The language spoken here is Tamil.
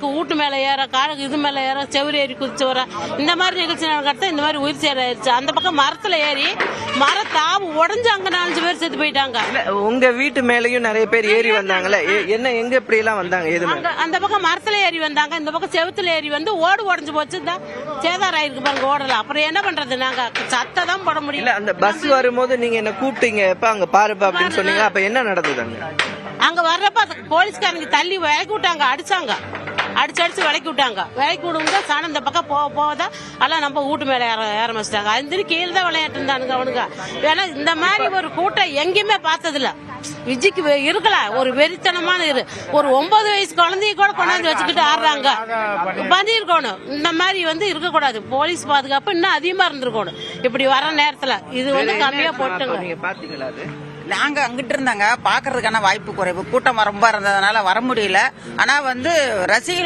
வீட்டு மேல ஏற கால இது மேல ஏற செவுரு ஏறி குதிச்சு வர. இந்த மாதிரி நிகழ்ச்சி நடக்கிறத இந்த மாதிரி உயிர் சேர ஆயிடுச்சு அந்த பக்கம் மரத்துல ஏறி மர தாவு உடஞ்சு அங்க நாலஞ்சு பேர் செத்து போயிட்டாங்க. உங்க வீட்டு மேலயும் நிறைய பேர் ஏறி வந்தாங்கல்ல எ- என்ன எங்க இப்படி எல்லாம் வந்தாங்க? எது அந்த பக்கம் மரத்துல ஏறி வந்தாங்க. இந்த பக்கம் செவுத்துல ஏறி வந்து ஓடு உடஞ்சு போச்சு. தான் சேதாரம் ஆயிருக்கு பாருங்க ஓடல. அப்புறம் என்ன பண்றது? நாங்க சத்தை தான் போட முடியல அந்த பஸ் வரும்போது நீங்க என்ன கூப்பிட்டீங்க? எப்ப அங்க பாருப்பா அப்படின்னு சொன்னீங்க அப்ப என்ன நடந்தது அங்க? அங்க வர்றப்ப போலீஸ்காரங்க தள்ளி விலக்கி விட்டாங்க அடிச்சாங்க. அடிச்சு அடிச்சு விலக்கி விட்டாங்க. விலக்கி விடுங்க சாணம் இந்த பக்கம் போக போகதான் எல்லாம் நம்ம வீட்டு மேல ஏற ஆரம்பிச்சிட்டாங்க அந்த கீழே தான் விளையாட்டு இருந்தானுங்க அவனுங்க. ஏன்னா இந்த மாதிரி ஒரு கூட்டம் எங்கேயுமே பார்த்ததில்ல. விஜய்க்கு இருக்கலாம் ஒரு வெறித்தனமான இரு. ஒரு ஒன்பது வயசு குழந்தைய கூட கொண்டாந்து வச்சுக்கிட்டு ஆடுறாங்க. பண்ணிருக்கணும் இந்த மாதிரி வந்து இருக்கக்கூடாது. போலீஸ் பாதுகாப்பு இன்னும் அதிகமா இருந்திருக்கணும். இப்படி வர நேரத்துல இது வந்து கம்மியா போட்டுங்க. அது? நாங்க அங்கிட்டு இருந்தாங்க. பாக்குறதுக்கான வாய்ப்பு குறைவு. கூட்டம் ரொம்ப இருந்ததுனால வர முடியல. ஆனா வந்து ரசிகர்கள்